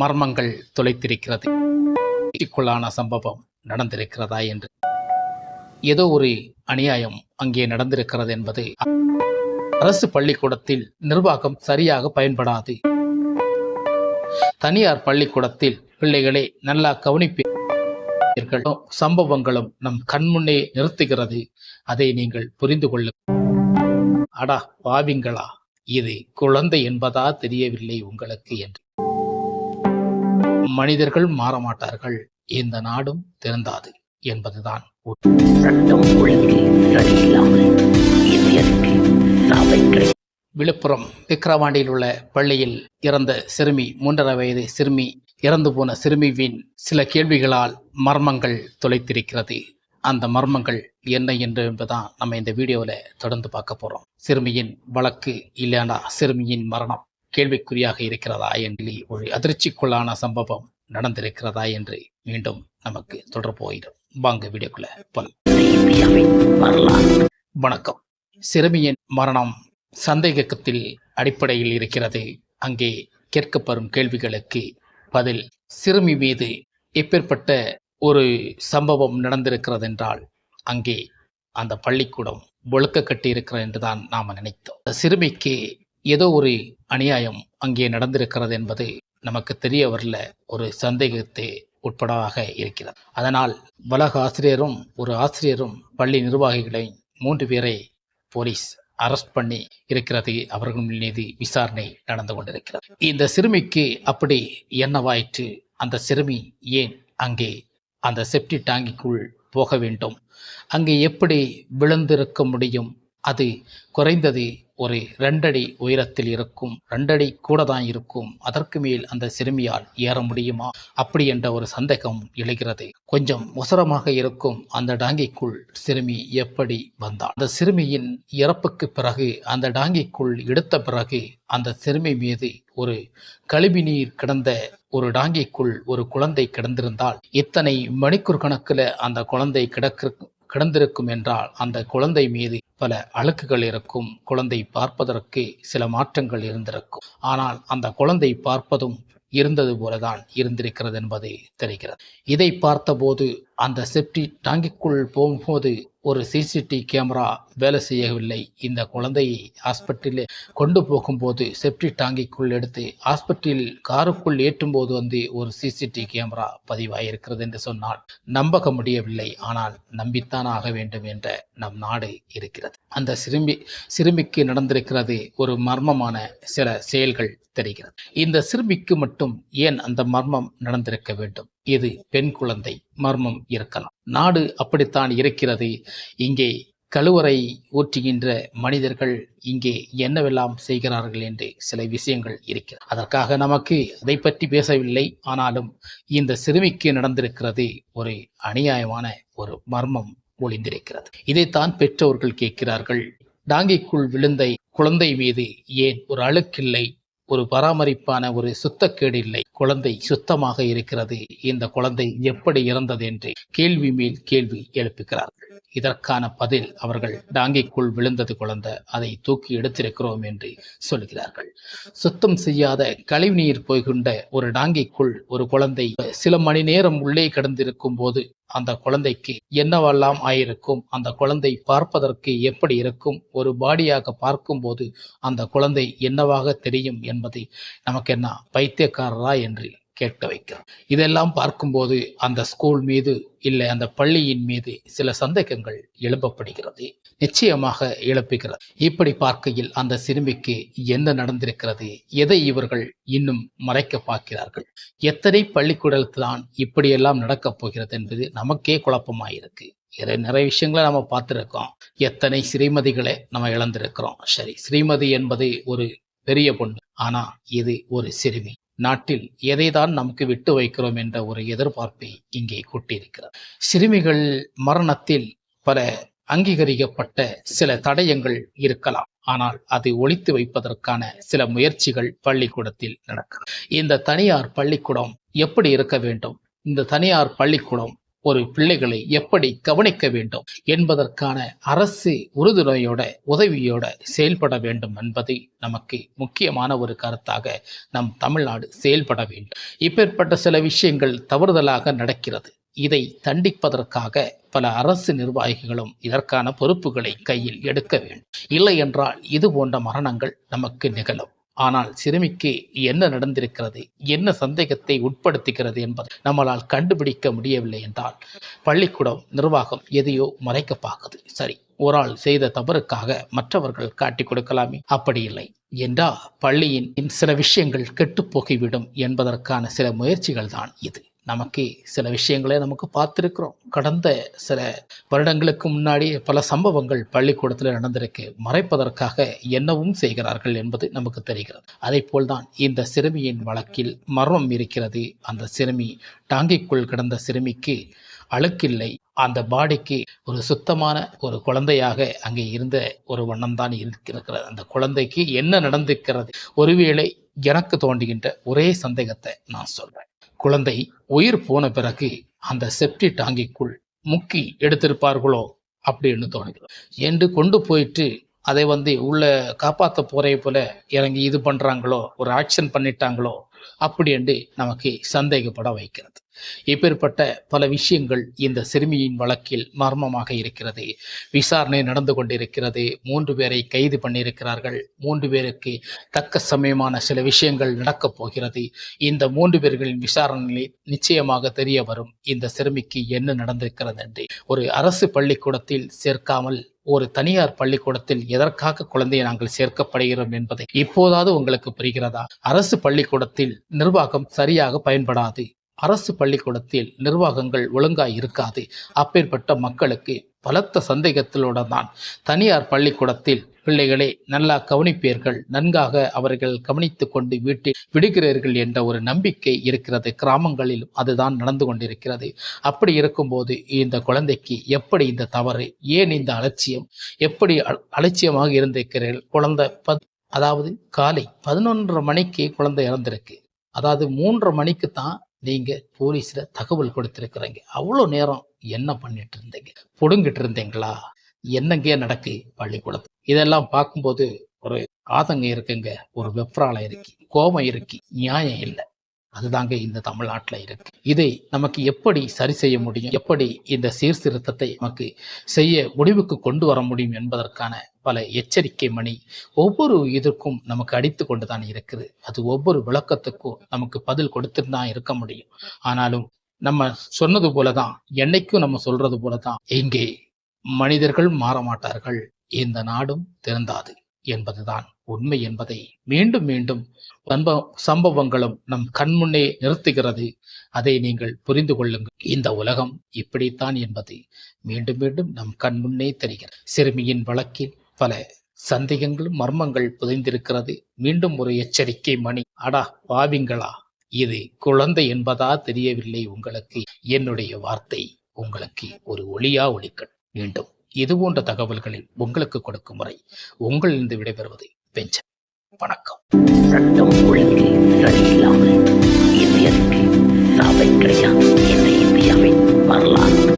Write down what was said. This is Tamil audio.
மர்மங்கள் தொலைத்திருக்கிறது. க்குள்ளான சம்பவம் நடந்திருக்கிறதா என்று. ஏதோ ஒரு அநியாயம் அங்கே நடந்திருக்கிறது என்பது அரசு பள்ளிக்கூடத்தில் நிர்வாகம் சரியாக பயன்படாது. தனியார் பள்ளிக்கூடத்தில் பிள்ளைகளை நல்லா கவனிப்பீர்கள். சம்பவங்களும் நம் கண்முன்னே நிறுத்துகிறது. அதை நீங்கள் புரிந்து கொள்ள. அடா பாவிங்களா. இது குழந்தை என்பதா தெரியவில்லை உங்களுக்கு என்று. மனிதர்கள் மாற மாட்டார்கள் இந்த நாடும் திருந்தாது என்பதுதான் விழுப்புரம் விக்கிரவாண்டியில் உள்ள பள்ளியில் இறந்த சிறுமி மூன்றரை வயது சிறுமி இறந்து போன சிறுமியின் சில கேள்விகளால் மர்மங்கள் தொலைத்திருக்கிறது. அந்த மர்மங்கள் என்ன என்று என்பதுதான் நம்ம இந்த வீடியோவில் தொடர்ந்து பார்க்க போறோம். சிறுமியின் வழக்கு இல்லைனா சிறுமியின் மரணம். கேள்விக்குறியாக இருக்கிறதா என்று ஒரு அதிர்ச்சிக்குள்ளான சம்பவம் நடந்திருக்கிறதா என்று மீண்டும் நமக்கு தொடர் போயிடும். வாங்க வீடியோக்குள்ள போலாம். வணக்கம். சிறுமியின் மரணம் சந்தேகத்தில் அடிப்படையில் இருக்கிறது. அங்கே கேட்கப்படும் கேள்விகளுக்கு பதில் சிறுமி மீது எப்பேற்பட்ட ஒரு சம்பவம் நடந்திருக்கிறது என்றால் அங்கே அந்த பள்ளிக்கூடம் ஒழுக்க கட்டி இருக்கிறது என்றுதான் நாம் நினைத்தோம். அந்த சிறுமிக்கு ஏதோ ஒரு அநியாயம் அங்கே நடந்திருக்கிறது என்பது நமக்கு தெரிய வரல ஒரு சந்தேகத்தை உட்படாக இருக்கிறது. அதனால் வழக ஆசிரியரும் ஒரு ஆசிரியரும் பள்ளி நிர்வாகிகளை மூன்று பேரை போலீஸ் அரெஸ்ட் பண்ணி இருக்கிறது அவர்கள் மீது விசாரணை நடந்து கொண்டிருக்கிறது. இந்த சிறுமிக்கு அப்படி என்னவாயிற்று? அந்த சிறுமி ஏன் அங்கே அந்த செப்டி டாங்கிக்குள் போக வேண்டும்? அங்கே எப்படி விழுந்திருக்க முடியும்? அது குறைந்தது ஒரு ரெண்டடி உயரத்தில் இருக்கும் ரெண்டடி கூட தான் இருக்கும். அதற்கு மேல் அந்த சிறுமியால் ஏற முடியுமா? அப்படி என்ற ஒரு சந்தேகம் எழுகிறது. கொஞ்சம் உசரமாக இருக்கும் அந்த டாங்கிக்குள் சிறுமி எப்படி வந்தாள்? அந்த சிறுமியின் இறப்புக்கு பிறகு அந்த டாங்கிக்குள் எடுத்த பிறகு அந்த சிறுமி மீது ஒரு கழிவு நீர் கிடந்த ஒரு டாங்கிக்குள் ஒரு குழந்தை கிடந்திருந்தால் இத்தனை மணிக்கூர் கணக்கில் அந்த குழந்தை கிடக்கு கிடந்திருக்கும் என்றால் அந்த குழந்தை மீது பல அழுக்குகள் இருக்கும். குழந்தை பார்ப்பதற்கு சில மாற்றங்கள் இருந்திருக்கும். ஆனால் அந்த குழந்தை பார்ப்பதும் இருந்தது போலதான் இருந்திருக்கிறது என்பது தெரிகிறது. இதை பார்த்தபோது அந்த செப்டி டாங்கிக்குள் போகும்போது ஒரு சிசிடி கேமரா வேலை செய்யவில்லை. இந்த குழந்தையை ஹாஸ்பிட்டலில் கொண்டு போகும்போது செப்டி டாங்கிக்குள் எடுத்து ஹாஸ்பிட்டலில் காருக்குள் ஏற்றும்போது வந்து ஒரு சிசிடி கேமரா பதிவாயிருக்கிறது என்று சொன்னால் நம்பக முடியவில்லை. ஆனால் நம்பித்தான் ஆக வேண்டும் என்ற நம் நாடு இருக்கிறது. அந்த சிறுமி சிறுமிக்கு நடந்திருக்கிறது ஒரு மர்மமான சில செயல்கள் தெரிகிறது. இந்த சிறுமிக்கு மட்டும் ஏன் அந்த மர்மம் நடந்திருக்க வேண்டும்? இது பெண் குழந்தை மர்மம் இருக்கலாம். நாடு அப்படித்தான் இருக்கிறது. இங்கே கழுவறை ஊற்றுகின்ற மனிதர்கள் இங்கே என்னவெல்லாம் செய்கிறார்கள் என்று சில விஷயங்கள் இருக்கிறது அதற்காக நமக்கு அதை பற்றி பேசவில்லை. ஆனாலும் இந்த சிறுமிக்கு நடந்திருக்கிறது ஒரு அநியாயமான ஒரு மர்மம் ஒளிந்திருக்கிறது. இதைத்தான் பெற்றோர்கள் கேட்கிறார்கள். டாங்கிக்குள் விழுந்த குழந்தை மீது ஏன் ஒரு அழுக்கில்லை? ஒரு பராமரிப்பான ஒரு சுத்தக்கேடு இல்லை குழந்தை சுத்தமாக இருக்கிறது. இந்த குழந்தை எப்படி இறந்தது என்று கேள்வி மேல் கேள்வி எழுப்புகிறார்கள் இதற்கான பதில் அவர்கள் டாங்கிக்குள் விழுந்தது குழந்தை. அதை தூக்கி எடுத்திருக்கிறோம் என்று சொல்கிறார்கள். சுத்தம் செய்யாத கழிவுநீர் போய்கொண்ட ஒரு டாங்கிக்குள் ஒரு குழந்தை சில மணி நேரம் உள்ளே கிடந்திருக்கும் போது அந்த குழந்தைக்கு என்னவெல்லாம் ஆயிருக்கும்? அந்த குழந்தை பார்ப்பதற்கு எப்படி இருக்கும்? ஒரு பாடியாக பார்க்கும்போது அந்த குழந்தை என்னவாக தெரியும் என்பதை நமக்கு என்ன பைத்தியக்காரரா என்று கேட்க வைக்கிறோம் இதெல்லாம் பார்க்கும்போது அந்த ஸ்கூல் மீது இல்லை அந்த பள்ளியின் மீது சில சந்தேகங்கள் எழுப்பப்படுகிறது நிச்சயமாக எழுப்புகிறது. இப்படி பார்க்கையில் அந்த சிறுமிக்கு என்ன நடந்திருக்கிறது எதை இவர்கள் இன்னும் மறைக்க பார்க்கிறார்கள் எத்தனை பள்ளிக்கூடத்தில்தான் இப்படியெல்லாம் நடக்கப் போகிறது என்பது நமக்கே குழப்பமாயிருக்கு. நிறைய விஷயங்களை நம்ம பார்த்துருக்கோம். எத்தனை ஸ்ரீமதிகளை நம்ம இழந்திருக்கிறோம். சரி ஸ்ரீமதி என்பது ஒரு பெரிய பொண்ணு ஆனா இது ஒரு சிறுமி. நாட்டில் எதைதான் நமக்கு விட்டு வைக்கிறோம் என்ற ஒரு எதிர்பார்ப்பை இங்கே கூட்டியிருக்கிறார். சிறுமிகள் மரணத்தில் பல அங்கீகரிக்கப்பட்ட சில தடயங்கள் இருக்கலாம். ஆனால் அதை ஒழித்து வைப்பதற்கான சில முயற்சிகள் பள்ளிக்கூடத்தில் நடக்கிறது இந்த தனியார் பள்ளிக்கூடம் எப்படி இருக்க வேண்டும்? இந்த தனியார் பள்ளிக்கூடம் ஒரு பிள்ளைகளை எப்படி கவனிக்க வேண்டும் என்பதற்கான அரசு உறுதுணையோட உதவியோட செயல்பட வேண்டும் என்பது நமக்கு முக்கியமான ஒரு கருத்தாக நம் தமிழ்நாடு செயல்பட வேண்டும். இப்பேற்பட்ட சில விஷயங்கள் தவறுதலாக நடக்கிறது. இதை தண்டிப்பதற்காக பல அரசு நிர்வாகிகளும் இதற்கான பொறுப்புகளை கையில் எடுக்க வேண்டும். இல்லை என்றால் இது போன்ற மரணங்கள் நமக்கு நிகழும். ஆனால் சிறுமிக்கு என்ன நடந்திருக்கிறது? என்ன சந்தேகத்தை உட்படுத்துகிறது என்பது நம்மளால் கண்டுபிடிக்க முடியவில்லை என்றால் பள்ளிக்கூடம் நிர்வாகம் எதையோ மறைக்க பார்க்குது. சரி ஒரு ஆள் செய்த தவறுக்காக மற்றவர்கள் காட்டிக் கொடுக்கலாமே? அப்படி இல்லை. என்றா பள்ளியின் சில விஷயங்கள் கெட்டுப்போகிவிடும் என்பதற்கான சில முயற்சிகள் தான் இது. நமக்கு சில விஷயங்களை நமக்கு பார்த்துருக்குறோம். கடந்த சில வருடங்களுக்கு முன்னாடி பல சம்பவங்கள் பள்ளிக்கூடத்தில் நடந்திருக்கு. மறைப்பதற்காக என்னவும் செய்கிறார்கள் என்பது நமக்கு தெரிகிறது. அதே போல்தான் இந்த சிறுமியின் வழக்கில் மர்மம் இருக்கிறது. அந்த சிறுமி டாங்கிக்குள் கிடந்த சிறுமிக்கு அழுக்கில்லை. அந்த பாடிக்கு ஒரு சுத்தமான ஒரு குழந்தையாக அங்கே இருந்த ஒரு வண்ணம் தான் இருக்கிறது. அந்த குழந்தைக்கு என்ன நடந்திருக்கிறது? ஒருவேளை எனக்கு தோண்டுகின்ற ஒரே சந்தேகத்தை நான் சொல்றேன். குழந்தை உயிர் போன பிறகு அந்த செப்டி டாங்கிக்குள் முக்கி எடுத்திருப்பார்களோ அப்படின்னு தோணுகிறது. என்று கொண்டு போயிட்டு அதை வந்து உள்ள காப்பாற்ற போறே போல இறங்கி இது பண்றாங்களோ ஒரு ஆக்ஷன் பண்ணிட்டாங்களோ அப்படி என்று நமக்கு சந்தேகப்பட வைக்கிறது. இப்பேற்பட்ட பல விஷயங்கள் இந்த சிறுமியின் வழக்கில் மர்மமாக இருக்கிறது. விசாரணை நடந்து கொண்டிருக்கிறது. மூன்று பேரை கைது பண்ணியிருக்கிறார்கள். மூன்று பேருக்கு தக்க சமயமான சில விஷயங்கள் நடக்கப் போகிறது. இந்த மூன்று பேர்களின் விசாரணையில் நிச்சயமாக தெரிய வரும் இந்த சிறுமிக்கு என்ன நடந்திருக்கிறது என்று. ஒரு அரசு பள்ளிக்கூடத்தில் சேர்க்காமல் ஒரு தனியார் பள்ளிக்கூடத்தில் எதற்காக குழந்தையை நாங்கள் சேர்க்கப்படுகிறோம் என்பதை இப்போதாவது உங்களுக்கு புரிகிறதா? அரசு பள்ளிக்கூடத்தில் நிர்வாகம் சரியாக பயன்படாது. அரசு பள்ளிக்கூடத்தில் நிர்வாகங்கள் ஒழுங்காய் இருக்காது. அப்பேற்பட்ட மக்களுக்கு பலத்த சந்தேகத்திலோட தான் தனியார் பள்ளிக்கூடத்தில் பிள்ளைகளை நல்லா கவனிப்பீர்கள். நன்காக அவர்கள் கவனித்து கொண்டு வீட்டில் விடுகிறீர்கள் என்ற ஒரு நம்பிக்கை இருக்கிறது. கிராமங்களிலும் அதுதான் நடந்து கொண்டிருக்கிறது. அப்படி இருக்கும்போது இந்த குழந்தைக்கு எப்படி இந்த தவறு? ஏன் இந்த அலட்சியம்? எப்படி அ- அலட்சியமாக இருந்திருக்கிறீர்கள்? குழந்தை பத் அதாவது காலை பதினொன்றரை மணிக்கு குழந்தை இறந்திருக்கு. அதாவது மூன்றரை மணிக்கு தான் நீங்கள் போலீஸில் தகவல் கொடுத்துருக்குறீங்க. அவ்வளோ நேரம் என்ன பண்ணிட்டு இருந்தீங்க பொடுங்கிட்டு இருந்தீங்களா என்னங்க நடக்கு பள்ளிக்கூடத்து இதெல்லாம் பார்க்கும்போது ஒரு ஆதங்கம் இருக்குங்க. ஒரு வெப்ராலம் இருக்கு. கோபம் இருக்கு. நியாயம் இல்லை. அதுதாங்க இந்த தமிழ்நாட்டில் இருக்கு. இதை நமக்கு எப்படி சரி செய்ய முடியும்? எப்படி இந்த சீர்திருத்தத்தை நமக்கு செய்ய முடிவுக்கு கொண்டு வர முடியும் என்பதற்கான பல எச்சரிக்கை மணி ஒவ்வொரு இதற்கும் நமக்கு அடித்து கொண்டு தான் இருக்குது. அது ஒவ்வொரு விளக்கத்துக்கும் நமக்கு பதில் கொடுத்துட்டு தான் இருக்க முடியும். ஆனாலும் நம்ம சொன்னது போலதான் என்னைக்கும் நம்ம சொல்றது போலதான் இங்கே மனிதர்கள் மாற மாட்டார்கள். இந்த நாடும் திருந்தாது என்பதுதான் உண்மை என்பதை மீண்டும் மீண்டும் சம்பவங்களும் நம் கண்முன்னே நிறுத்துகிறது. அதை நீங்கள் புரிந்து கொள்ளுங்கள். இந்த உலகம் இப்படித்தான் என்பது மீண்டும் மீண்டும் நம் கண்முன்னே தெரிகிறது. சிறுமியின் வழக்கில் பல சந்தேகங்களும் மர்மங்கள் புதைந்திருக்கிறது. மீண்டும் ஒரு எச்சரிக்கை மணி. அடா பாவிங்களா? இது குழந்தை என்பதா தெரியவில்லை உங்களுக்கு. என்னுடைய வார்த்தை உங்களுக்கு ஒரு ஒளியா ஒலிக்கட் மீண்டும் இது போன்ற தகவல்களை உங்களுக்கு கொடுக்கும் முறை உங்களிலிருந்து விடைபெறுவது பெஞ்சன் வணக்கம். ரத்தம் ஒழுங்கு சரியில்லாமல் இந்தியருக்கு சாவை கிடையாது என்ற இந்தியாவின் வரலாறு.